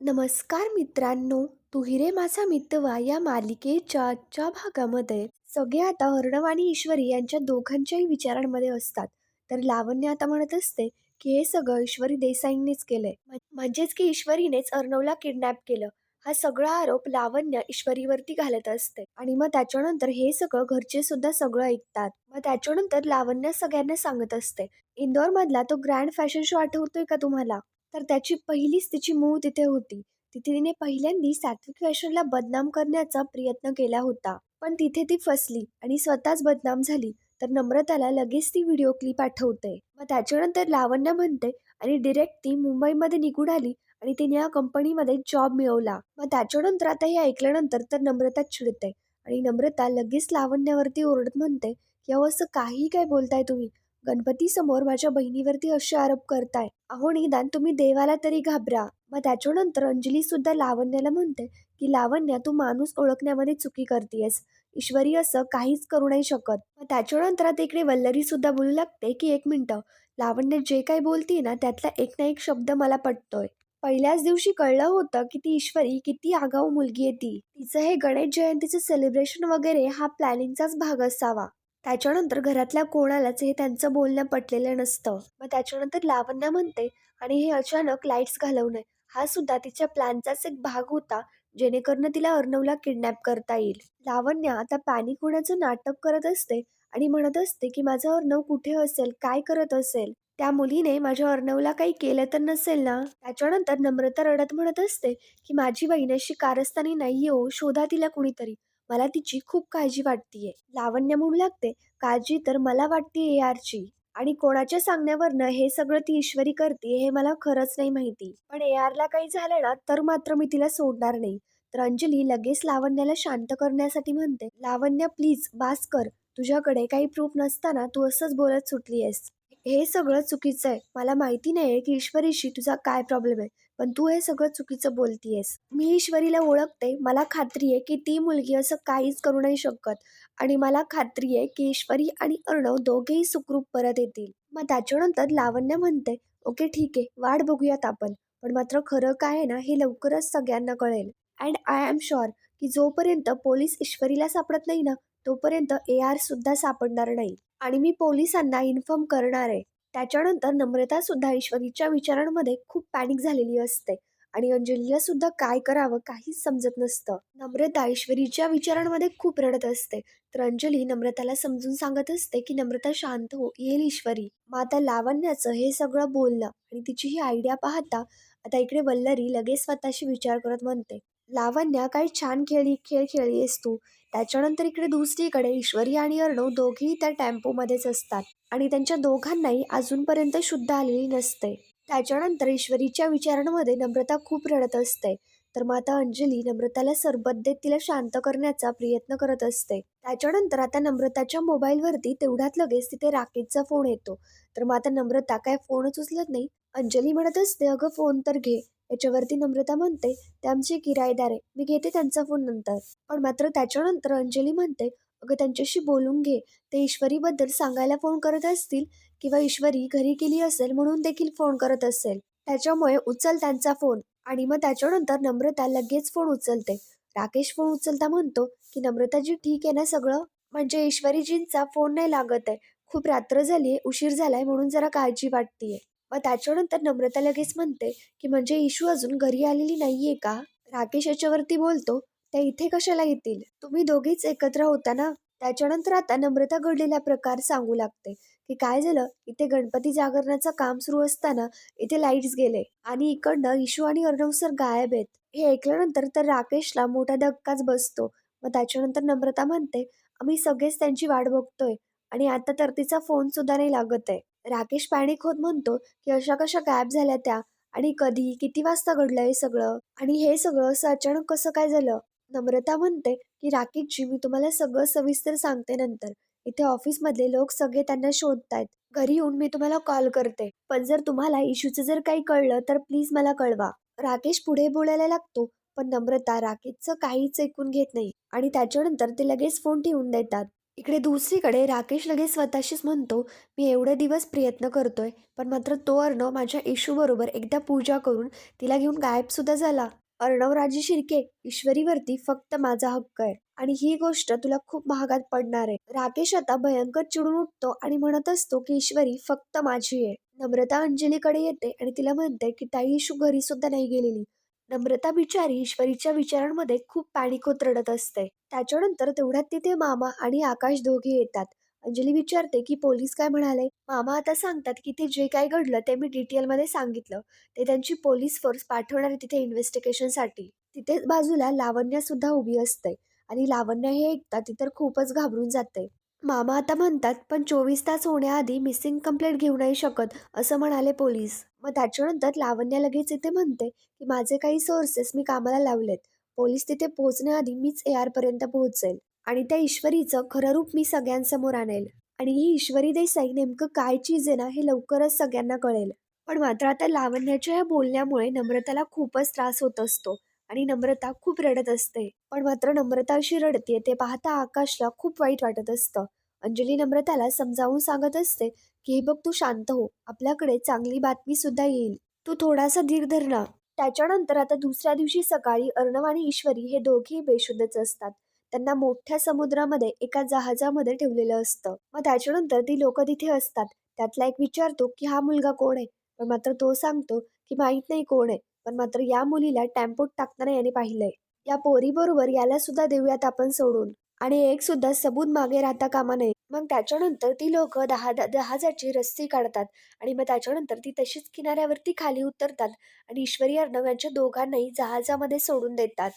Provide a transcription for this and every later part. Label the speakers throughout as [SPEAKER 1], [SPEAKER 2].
[SPEAKER 1] नमस्कार मित्रांनो तू हिरे माझा मितवा या मालिकेच्या आजच्या भागामध्ये. सगळे आता अर्णव आणि ईश्वरी यांच्या दोघांच्याही विचारांमध्ये असतात. तर लावण्य आता म्हणत असते की हे सगळं ईश्वरी देसाईंनीच केलंय. म्हणजेच की ईश्वरीनेच अर्णवला किडनॅप केलं. हा सगळा आरोप लावण्य ईश्वरीवरती घालत असते. आणि मग त्याच्यानंतर हे सगळं घरचे सुद्धा सगळं ऐकतात. मग त्याच्यानंतर लावण्य सगळ्यांना सांगत असते. इंदोर मधला तो ग्रँड फॅशन शो आठवतोय का तुम्हाला? तर त्याची पहिलीच तिची मूळ तिथे होती. तिथे तिने पहिल्यांदी सात्विक फॅशनला बदनाम करण्याचा प्रयत्न केला होता. पण तिथे ती फसली आणि स्वतःच बदनाम झाली. तर नम्रताला लगेच ती व्हिडिओ क्लिप आठवते. मग त्याच्यानंतर लावण्य म्हणते आणि डिरेक्ट ती मुंबईमध्ये निघून आली आणि तिने या कंपनीमध्ये जॉब मिळवला. मग त्याच्यानंतर आता हे ऐकल्यानंतर तर नम्रता चिडते आणि नम्रता लगेच लावण्यावरती ओरडत म्हणते की अहो असं काही काय बोलताय तुम्ही? गणपती समोर माझ्या बहिणीवरती असे आरोप करताय. अहो निदान तुम्ही देवाला तरी घाबरा. मग त्याच्यानंतर अंजली सुद्धा लावण्याला म्हणते की लावण्या तू माणूस ओळखण्यामध्ये चुकी करतेयस. ईश्वरी असं काहीच करू नाही शकत. मग त्याच्यानंतर आता इकडे वल्लरी सुद्धा बोलू लागते की एक मिनटं. लावण्य जे काही बोलतीये ना त्यातला एक ना एक शब्द मला पटतोय. पहिल्याच दिवशी कळलं होतं की ती ईश्वरी किती आगाऊ मुलगी आहे ती. तिचं हे गणेश जयंतीचं सेलिब्रेशन वगैरे हा प्लॅनिंगचाच भाग असावा. त्याच्यानंतर घरातल्या कोणालाच हे त्यांचं बोलणं पटलेलं नसतं. मग त्याच्यानंतर लावण्य म्हणते आणि हे अचानक लाईट्स घालवणे हा सुद्धा तिच्या प्लॅनचाच एक भाग होता जेणेकरून तिला अर्णवला किडनॅप करता येईल. लावण्या आता पॅनिक होण्याचं नाटक करत असते आणि म्हणत असते की माझं अर्णव कुठे असेल? काय करत असेल? त्या मुलीने माझ्या अर्णवला काही केलं तर नसेल ना? त्याच्यानंतर नम्रता रडत म्हणत असते की माझी बहीण अशी कारस्थानी नाही हो शोधा तिला कुणीतरी. मला तिची खूप काळजी वाटतीये. लावण्य म्हणू लागते काळजी तर मला वाटते ए आरची आणि कोणाच्या सांगण्यावरनं हे सगळं ती ईश्वरी करते हे मला खरंच नाही माहिती. पण ए आरला काही झालं ना तर मात्र मी तिला सोडणार नाही. तर अंजली लगेच लावण्याला शांत करण्यासाठी म्हणते लावण्य प्लीज बास कर. तुझ्याकडे काही प्रूफ नसताना तू असंच बोलत सुटली आहेस हे सगळं चुकीचं आहे. मला माहिती नाही की ईश्वरीशी तुझा काय प्रॉब्लेम आहे. पण तू हे सगळं चुकीचं बोलतीयस. मी ईश्वरीला ओळखते. मला खात्री आहे की ती मुलगी असं काहीच करू नाही शकत. आणि मला खात्री आहे की ईश्वरी आणि अर्णव दोघेही सुखरूप परत येतील. मग त्याच्यानंतर लावण्य म्हणते ओके ठीक आहे. वाट बघूयात आपण. पण मात्र खरं काय आहे ना हे लवकरच सगळ्यांना कळेल. अँड आय एम शुअर की जोपर्यंत पोलीस ईश्वरीला सापडत नाही ना तोपर्यंत ए आर सुद्धा सापडणार नाही. आणि मी पोलिसांना इन्फॉर्म करणार आहे. त्याच्यानंतर नम्रता सुद्धा ईश्वरीच्या विचारांमध्ये खूप पॅनिक झालेली असते. आणि अंजलीला सुद्धा काय करावं काहीच समजत नसतं. नम्रता ईश्वरीच्या विचारांमध्ये खूप रडत असते. तर अंजली नम्रताला समजून सांगत असते की नम्रता शांत हो येईल ईश्वरी. मग आता लावण्याचं हे सगळं बोलणं आणि तिची ही आयडिया पाहता आता इकडे वल्लरी लगेच स्वतःशी विचार करत म्हणते लावण्या काय छान खेळी खेळ खेळलीस तू. त्याच्यानंतर इकडे दुसरीकडे ईश्वरी आणि अर्णव दोघेही त्या टेम्पोमध्येच असतात आणि त्यांच्या दोघांनाही अजूनपर्यंत शुद्ध आलेली नसते. त्याच्यानंतर ईश्वरीच्या विचारांमध्ये नम्रता खूप रडत असते. तर मग आता अंजली नम्रताला सरबत देत तिला शांत करण्याचा प्रयत्न करत असते. त्याच्यानंतर आता नम्रताच्या मोबाईलवरती तेवढ्यात लगेच तिथे राकेशचा फोन येतो. तर मग आता नम्रता काय फोनच उचलत नाही? अंजली म्हणत असते अगं फोन तर घे. याच्यावरती नम्रता म्हणते ते आमचे किरायदार आहे मी घेते त्यांचा फोन नंतर. पण मात्र त्याच्यानंतर अंजली म्हणते अगं त्यांच्याशी बोलून घे. ते ईश्वरीबद्दल सांगायला फोन करत असतील किंवा ईश्वरी घरी गेली असेल म्हणून देखील फोन करत असेल. त्याच्यामुळे उचल त्यांचा फोन. आणि मग त्याच्यानंतर नम्रता लगेच फोन उचलते. राकेश फोन उचलता म्हणतो की नम्रताजी ठीक आहे ना सगळं? म्हणजे ईश्वरीजींचा फोन नाही लागत आहे. खूप रात्र झाली उशीर झालाय म्हणून जरा काळजी वाटतीये. मग त्याच्यानंतर नम्रता लगेच म्हणते की म्हणजे इशू अजून घरी आलेली नाहीये का? राकेश याच्यावरती बोलतो त्या इथे कशाला येतील? तुम्ही दोघीच एकत्र होता ना? त्याच्यानंतर आता नम्रता घडलेला प्रकार सांगू लागते की काय झालं? इथे गणपती जागरणाचं काम सुरू असताना इथे लाईट्स गेले आणि इकडनं इशू आणि अर्णव सर गायब आहेत. हे ऐकल्यानंतर तर राकेशला मोठा धक्काच बसतो. मग त्याच्यानंतर नम्रता म्हणते आम्ही सगळेच त्यांची वाट बघतोय आणि आता तर तिचा फोन सुद्धा नाही लागत आहे. राकेश पॅनिक होत म्हणतो की अशा कशा गायब झाल्या त्या? आणि कधी? किती वाजता घडलं हे सगळं? आणि हे सगळं असं अचानक कसं काय झालं? नम्रता म्हणते की राकेशजी मी तुम्हाला सगळं सविस्तर सांगते नंतर. इथे ऑफिसमधले लोक सगळे त्यांना शोधतायत. घरी येऊन मी तुम्हाला कॉल करते. पण जर तुम्हाला इश्यूचं जर काही कळलं तर प्लीज मला कळवा. राकेश पुढे बोलायला लागतो पण नम्रता राकेशचं काहीच ऐकून घेत नाही आणि त्याच्यानंतर ते लगेच फोन ठेवून देतात. इकडे दुसरीकडे राकेश लगेच स्वतःशीच म्हणतो मी एवढे दिवस प्रयत्न करतोय पण मात्र तो अर्णव माझ्या इशूबरोबर एकदा पूजा करून तिला घेऊन गायबसुद्धा झाला. अर्णव राजे शिर्के ईश्वरीवरती फक्त माझा हक्क आहे आणि ही गोष्ट तुला खूप महागात पडणार आहे. राकेश आता भयंकर चिडून उठतो आणि म्हणत असतो की ईश्वरी फक्त माझी आहे. नम्रता अंजलीकडे येते आणि तिला म्हणते की ताई इशू घरी सुद्धा नाही गेलेली. नम्रता बिचारी ईश्वरीच्या विचारांमध्ये खूप पॅनिकोत रडत असते. त्याच्यानंतर तेवढ्यात तिथे मामा आणि आकाश दोघे येतात. अंजली विचारते की पोलीस काय म्हणाले? मामा आता सांगतात की ते जे काय घडलं ते मी डिटेलमध्ये सांगितलं. ते त्यांची पोलीस फोर्स पाठवणार तिथे इन्व्हेस्टिगेशनसाठी तिथे बाजूला लावण्या सुद्धा उभी असते. आणि लावण्या हे ऐकता ती तर खूपच घाबरून जाते. मामा आता म्हणतात पण चोवीस तास होण्याआधी मिसिंग कंप्लेंट घेऊ नाही शकत असं म्हणाले पोलीस. मग त्याच्यानंतर लावण्या लगेच इथे म्हणते की माझे काही सोर्सेस मी कामाला लावलेत. पोलीस तिथे पोहोचण्याआधी मीच ए आरपर्यंत पोहोचेल आणि त्या ईश्वरीचं खरं रूप मी सगळ्यांसमोर आणेल. आणि ही ईश्वरी देसाई नेमकं काय चीज आहे ना हे लवकरच सगळ्यांना कळेल. पण मात्र आता लावण्याच्या या बोलण्यामुळे नम्रताला खूपच त्रास होत असतो आणि नम्रता खूप रडत असते. पण मात्र नम्रता अशी रडते ते पाहता आकाशला खूप वाईट वाटत असतं. अंजली नम्रताला समजावून सांगत असते की हे बघ तू शांत हो. आपल्याकडे चांगली बातमी सुद्धा येईल. तू थोडासा धीर धर त्याच्यानंतर आता दुसऱ्या दिवशी सकाळी अर्णव आणि ईश्वरी हे दोघेही बेशुद्धच असतात. त्यांना मोठ्या समुद्रामध्ये एका जहाजामध्ये ठेवलेलं असतं. मग त्याच्यानंतर ती लोक तिथे असतात. त्यातला एक विचारतो की हा मुलगा कोण आहे? पण मात्र तो सांगतो की माहीत नाही कोण आहे. पण मात्र या मुलीला टॅम्पोत टाकताना याने पाहिलंय. या पोरीबरोबर याला सुद्धा देऊयात आपण सोडून. आणि एक सुद्धा सबूत मागे राहता कामा नये. मग त्याच्यानंतर ती लोक दहा जहाजाची रस्सी काढतात आणि मग त्याच्यानंतर ती तशीच किनाऱ्यावरती खाली उतरतात आणि ईश्वरी अर्णव यांच्या दोघांनाही जहाजामध्ये सोडून देतात.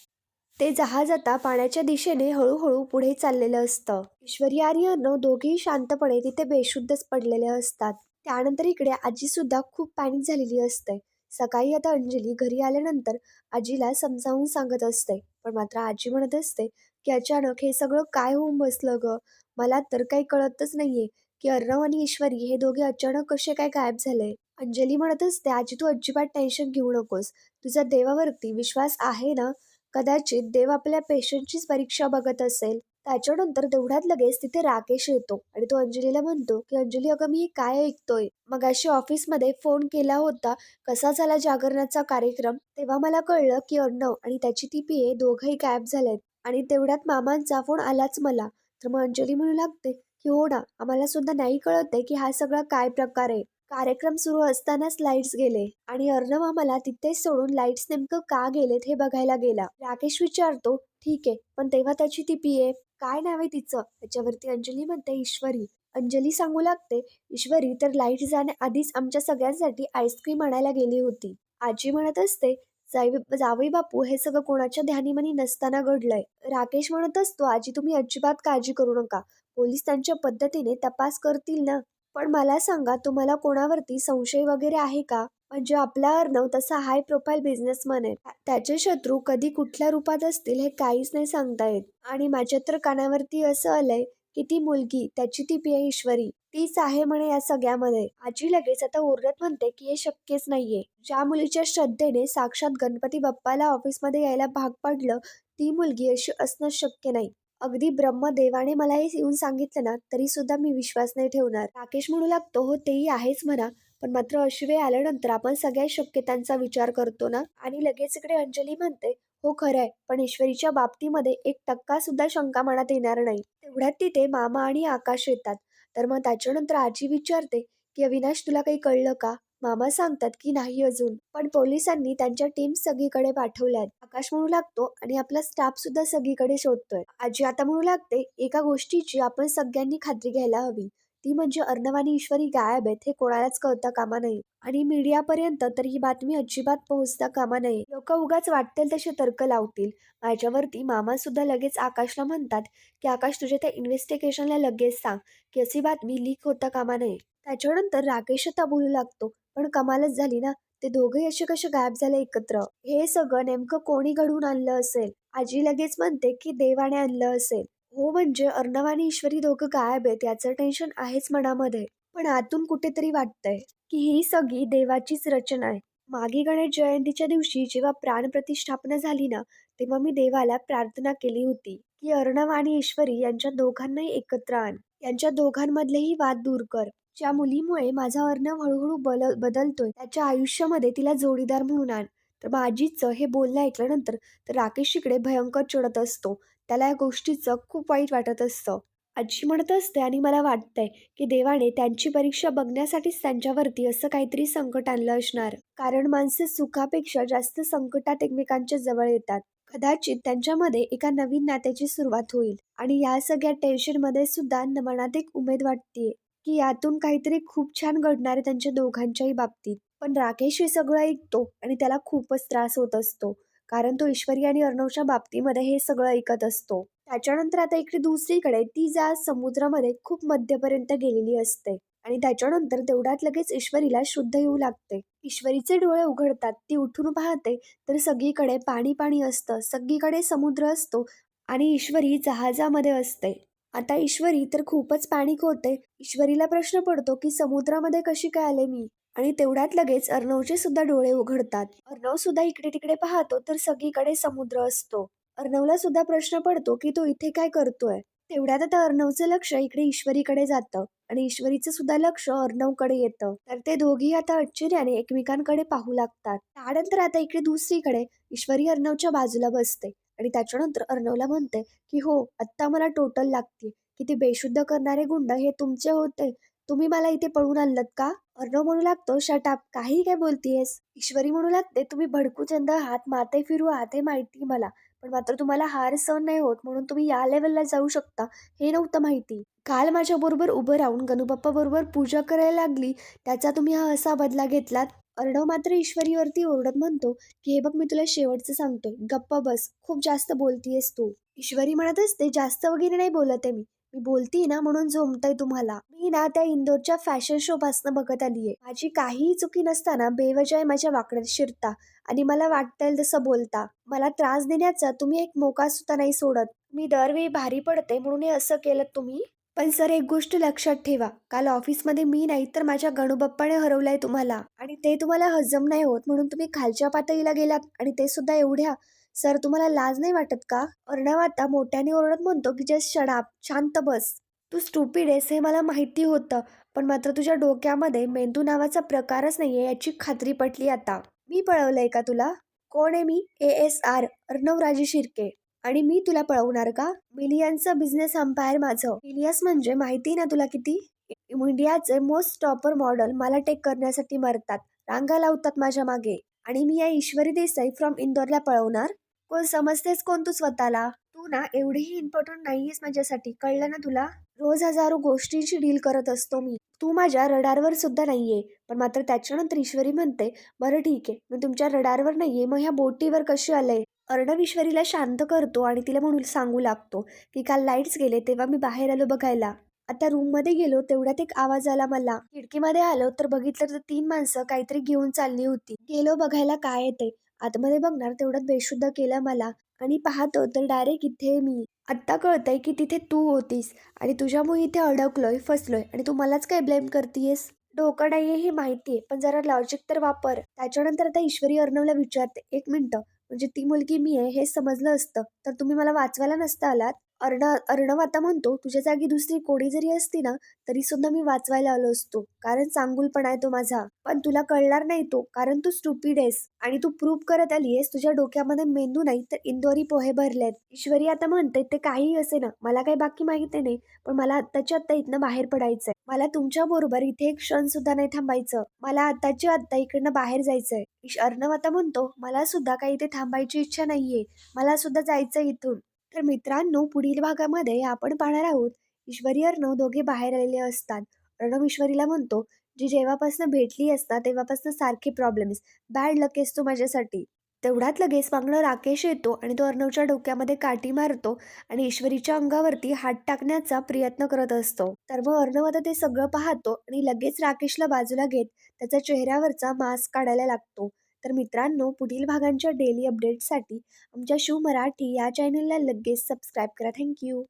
[SPEAKER 1] ते जहाज आता पाण्याच्या दिशेने हळूहळू पुढे चाललेलं असतं. ईश्वरी आणि अर्णव दोघेही शांतपणे तिथे बेशुद्धच पडलेले असतात. त्यानंतर इकडे आजी सुद्धा खूप पॅनिक झालेली असते. सकाळी आता अंजली घरी आल्यानंतर आजीला समजावून सांगत असते. पण मात्र आजी म्हणत असते की अचानक हे सगळं काय होऊन बसलं ग? मला तर काही कळतच नाहीये की अर्णव आणि ईश्वरी हे दोघे अचानक कसे काय गायब झाले? अंजली म्हणत असते आजी तू अजिबात टेन्शन घेऊ नकोस. तुझा देवावरती विश्वास आहे ना? कदाचित देव आपल्या पेशंटचीच परीक्षा बघत असेल. त्याच्यानंतर तेवढ्यात लगेच तिथे राकेश येतो आणि तो अंजलीला म्हणतो की अंजली अगं मी हे काय ऐकतोय? मग अशी ऑफिसमध्ये फोन केला होता. कसा झाला जागरणाचा कार्यक्रम? तेव्हा मला कळलं की अर्णव आणि त्याची ती पिये दोघंही गायब झालेत. आणि तेवढ्यात मामांचा फोन आलाच मला. तर मग अंजली म्हणू लागते की हो ना आम्हाला सुद्धा नाही कळत आहे की हा सगळा काय प्रकार आहे. कार्यक्रम सुरू असतानाच लाईट्स गेले आणि अर्णव आम्हाला तिथेच सोडून लाईट्स नेमकं का गेलेत हे बघायला गेला. राकेश विचारतो ठीक आहे पण तेव्हा त्याची ती पिये काय नाव आहे तिचं? त्याच्यावरती अंजली म्हणते ईश्वरी. अंजली सांगू लागते ईश्वरी तर लाइट जाण्याआधीच आमच्या सगळ्यांसाठी आईस्क्रीम आणायला गेली होती. आजी म्हणत असते जाई जावई बापू हे सगळं कोणाच्या ध्यानीमनी नसताना घडलंय. राकेश म्हणत असतो आजी तुम्ही अजिबात काळजी करू नका. पोलीस त्यांच्या पद्धतीने तपास करतील ना? पण मला सांगा तुम्हाला कोणावरती संशय वगैरे आहे का? म्हणजे आपला अर्णव तसा हाय प्रोफाईल बिझनेसमॅन आहे. त्याचे शत्रू कधी कुठल्या रूपात असतील हे काहीच नाही सांगता येत. आणि माझ्या तर कानावरती असं आलंय की ती मुलगी त्याची ती पिया ईश्वरी. तीच आहे म्हणे या सगळ्यामध्ये. आजी लगेच आता ओरडत म्हणते की हे शक्यच नाहीये. ज्या मुलीच्या श्रद्धेने साक्षात गणपती बाप्पाला ऑफिसमध्ये यायला भाग पडलं ती मुलगी अशी असणं शक्य नाही. अगदी ब्रह्मदेवाने मला हे येऊन सांगितलं ना तरी सुद्धा मी विश्वास नाही ठेवणार. राकेश म्हणू लागतो हो तेही आहेच म्हणा पण मात्र अशी वेळ आल्यानंतर आपण सगळ्या शक्यतांचा विचार करतो ना? आणि लगेच इकडे अंजली म्हणते हो खरंय पण ईश्वरीच्या बाबतीमध्ये एक टक्का सुद्धा शंका मनात येणार नाही. तेवढ्यात तिथे मामा आणि आकाश येतात. तर मग त्याच्यानंतर आजी विचारते की अविनाश तुला काही कळलं का? मामा सांगतात की नाही अजून. पण पोलिसांनी त्यांच्या टीम सगळीकडे पाठवल्यात. आकाश म्हणू लागतो आणि आपला स्टाफ सुद्धा सगळीकडे शोधतोय. आजी आता म्हणू लागते एका गोष्टीची आपण सगळ्यांनी खात्री घ्यायला हवी. ती म्हणजे अर्णवानी ईश्वरी गायब आहेत हे कोणालाच कळता कामा नये. आणि मीडियापर्यंत तर ही बातमी अजिबात पोहोचता कामा नये. लोक उगाच वाटतील तसे तर्क लावतील. माझ्यावरती मामा सुद्धा लगेच आकाशला म्हणतात की आकाश तुझ्या त्या इन्व्हेस्टिगेशनला लगेच सांग की अशी बातमी लीक होता कामा नये. त्याच्यानंतर राकेश आता बोलू लागतो पण कमालच झाली ना? ते दोघे असे कसे गायब झाले एकत्र? हे सगळं नेमकं कोणी घडवून आणलं असेल? आजी लगेच म्हणते की देवाने आणलं असेल. हो म्हणजे अर्णव आणि ईश्वरी दोघं गायब आहेत याचं टेन्शन आहेच मनामध्ये. पण आतून कुठेतरी वाटतंय की ही सगळी देवाचीच रचना आहे. मागे गणेश जयंतीच्या दिवशी जेव्हा प्राणप्रतिष्ठापना झाली ना तेव्हा मी देवाला प्रार्थना केली होती की अर्णव आणि ईश्वरी यांच्या दोघांनाही एकत्र आण. यांच्या दोघांमधलेही वाद दूर कर. ज्या मुलीमुळे माझा अर्णव हळूहळू बल बदलतोय त्याच्या आयुष्यामध्ये तिला जोडीदार म्हणून आण. तर माझीचं हे बोलणं ऐकल्यानंतर तर राकेश इकडे भयंकर चिडत असतो. त्याला या गोष्टीचं खूप वाईट वाटत असतं. आजी म्हणत असते आणि मला वाटतंय की देवाने त्यांची परीक्षा बघण्यासाठीच त्यांच्यावरती असं काहीतरी संकट आणलं असणार. कारण माणसं सुखापेक्षा जास्त संकटात एकमेकांच्या जवळ येतात. कदाचित त्यांच्यामध्ये एका नवीन नात्याची सुरुवात होईल. आणि या सगळ्या टेन्शनमध्ये सुद्धा मनात एक उमेद वाटतेय की यातून काहीतरी खूप छान घडणार आहे त्यांच्या दोघांच्याही बाबतीत. पण राकेश हे सगळं ऐकतो आणि त्याला खूपच त्रास होत असतो. कारण तो ईश्वरी आणि अर्णवच्या बाबतीमध्ये हे सगळं ऐकत असतो. त्याच्यानंतर आता इकडे दुसरीकडे ती जा समुद्रामध्ये खूप मध्यपर्यंत गेलेली असते. आणि त्याच्यानंतर तेवढ्यात लगेच ईश्वरीला शुद्ध येऊ लागते. ईश्वरीचे डोळे उघडतात. ती उठून पाहते तर सगळीकडे पाणी पाणी असतं. सगळीकडे समुद्र असतो आणि ईश्वरी जहाजामध्ये असते. आता ईश्वरी तर खूपच पॅनिक होते. ईश्वरीला प्रश्न पडतो की समुद्रामध्ये कशी काय आले मी? आणि तेवढ्यात लगेच अर्णवचे सुद्धा डोळे उघडतात. अर्णव सुद्धा इकडे तिकडे पाहतो तर सगळीकडे समुद्र असतो. अर्णवला सुद्धा प्रश्न पडतो की तो इथे काय करतोय? तेवढ्यात आता अर्णवचं लक्ष इकडे ईश्वरीकडे जातं आणि ईश्वरीचं सुद्धा लक्ष अर्णवकडे येतं. तर ते दोघी आता आश्चर्याने एकमेकांकडे पाहू लागतात. त्यानंतर आता इकडे दुसरीकडे ईश्वरी अर्णवच्या बाजूला बसते आणि त्याच्यानंतर अर्णवला म्हणते की हो आत्ता मला टोटल लागते की ते बेशुद्ध करणारे गुंड हे तुमचे होते तुम्ही मला इथे पळून आणलत का? अर्णव म्हणू लागतो शटाप काही काय बोलतीयस? ईश्वरी म्हणू लागते तुम्ही भडकू चंद हात माते फिरू आहात हे माहिती मला पण मात्र तुम्हाला हार सहन नाही होत म्हणून तुम्ही या लेवलला जाऊ शकता हे नव्हतं माहिती. काल माझ्या बरोबर उभं राहून गणुबाप्पा बरोबर पूजा करायला लागली त्याचा तुम्ही हा असा बदला घेतलात? अर्णव मात्र ईश्वरीवरती ओरडत म्हणतो की हे बघ मी तुला शेवटचं सांगतोय गप्पा बस खूप जास्त बोलतीयस तू. ईश्वरी म्हणत असते जास्त वगैरे नाही बोलत आहे मी. मी बोलती ना म्हणून झोमतंय तुम्हाला. मी ना त्या इंदोरच्या फॅशन शो पासनं बघत आलीये. माझी काहीही चुकी नसताना बेवजाय माझ्या वाकड्यात शिरता आणि मला वाटतंय तसं बोलता. मला त्रास देण्याचा तुम्ही एक मोका सुद्धा नाही सोडत. मी दरवेळी भारी पडते म्हणून हे असं केलं तुम्ही? पण सर एक गोष्ट लक्षात ठेवा. काल ऑफिसमध्ये मी नाही तर माझ्या गणूबाप्पाने हरवलंय तुम्हाला. आणि ते तुम्हाला हजम नाही होत म्हणून तुम्ही खालच्या पातळीला गेलात आणि ते सुद्धा एवढ्या सर तुम्हाला लाज नाही वाटत का? अर्णव आता मोठ्याने ओरडत म्हणतो की जस्ट शडाप शांत बस. तू स्टुपिड आहेस हे मला माहिती होतं पण मात्र तुझ्या डोक्यामध्ये मेंदू नावाचा प्रकारच नाहीये याची खात्री पटली आता. मी पळवलंय का तुला? कोण आहे मी? A S R Arnav Raje Shirke. आणि मी तुला पळवणार का? मिलियनचं बिझनेस अंपायर माझं. मिलियस म्हणजे माहिती ना तुला किती? इंडियाचे मोस्ट टॉपर मॉडेल मला टेक करण्यासाठी मरतात. रांगा लावतात माझ्या मागे. आणि मी या ईश्वरी देसाई फ्रॉम इंदोरला पळवणार? कोण समजतेस कोण तू स्वतःला? तू ना एवढीही इम्पॉर्टंट नाहीयेस माझ्यासाठी. कळलं ना तुला? रोज हजारो गोष्टींशी डील करत असतो मी. तू माझ्या रडारवर सुद्धा नाहीये. पण मात्र त्याच्यानंतर ईश्वरी म्हणते बरं ठीक आहे. मी तुमच्या रडारवर नाहीये. मग ह्या बोटीवर कशी आलंय? अर्णव ईश्वरीला शांत करतो आणि तिला म्हणून सांगू लागतो की काल लाईट्स गेले तेव्हा मी बाहेर आलो बघायला. आता रूममध्ये गेलो तेवढ्यात एक आवाज आला मला. खिडकीमध्ये आलो तर बघितलं तर तीन माणसं काहीतरी घेऊन चालली होती. गेलो बघायला काय येते आतमध्ये बघणार तेवढ्यात बेशुद्ध केलं मला. आणि पाहतो तर डायरेक्ट इथे मी. आत्ता कळतंय की तिथे तू होतीस आणि तुझ्यामुळे इथे अडकलोय फसलोय. आणि तू मलाच काय ब्लेम करतीयस? डोकं आहे हे माहिती आहे पण जरा लॉजिक तर वापर. त्याच्यानंतर आता ईश्वरी अर्णवला विचारते. एक मिनटं. म्हणजे ती मुलगी मी आहे हे समजलं असतं. तर तुम्ही मला वाचवायला नसता आलात? अर्ण अर्णव आता म्हणतो तुझ्या जागी दुसरी कोणी जरी असती ना तरी सुद्धा मी वाचवायला आलो असतो. कारण चांगुलपणा आहे तो माझा. पण तुला कळणार नाही तो कारण तू स्टुपिड आहेस. आणि तू प्रूव्ह करत आली आहेस तुझ्या डोक्यामध्ये मेंदू नाही तर इंदोरी पोहे भरलेत. ईश्वरी आता म्हणते ते काहीही असे ना मला काही बाकी माहिती नाही पण मला आत्ताच्या आत्ता इथनं बाहेर पडायचंय. मला तुमच्या बरोबर इथे एक क्षण सुद्धा नाही थांबायचं. मला आत्ताच्या आत्ता इकडनं बाहेर जायचंय. अर्णव आता म्हणतो मला सुद्धा काही इथे थांबायची इच्छा नाहीये. मला सुद्धा जायचं इथून. तर मित्रांनो पुढील भागामध्ये आपण पाहणार आहोत ईश्वरी अर्णव दोघे बाहेर आलेले असतात. अर्णव ईश्वरीला म्हणतो जी जेव्हापासून भेटली असता तेव्हापासून सारखे प्रॉब्लेम्स बॅड लक तू माझ्यासाठी. तेवढ्यात लगेच मागणं राकेश येतो आणि तो अर्णवच्या डोक्यामध्ये काठी मारतो आणि ईश्वरीच्या अंगावरती हात टाकण्याचा प्रयत्न करत असतो. तर मग अर्णव आता ते सगळं पाहतो आणि लगेच राकेशला बाजूला घेत त्याच्या चेहऱ्यावरचा मास्क काढायला लागतो. तर मित्रांनो पुढील भागांच्या डेली अपडेट्ससाठी आमच्या शिव मराठी या चॅनलला लगेच सबस्क्राईब करा. थँक्यू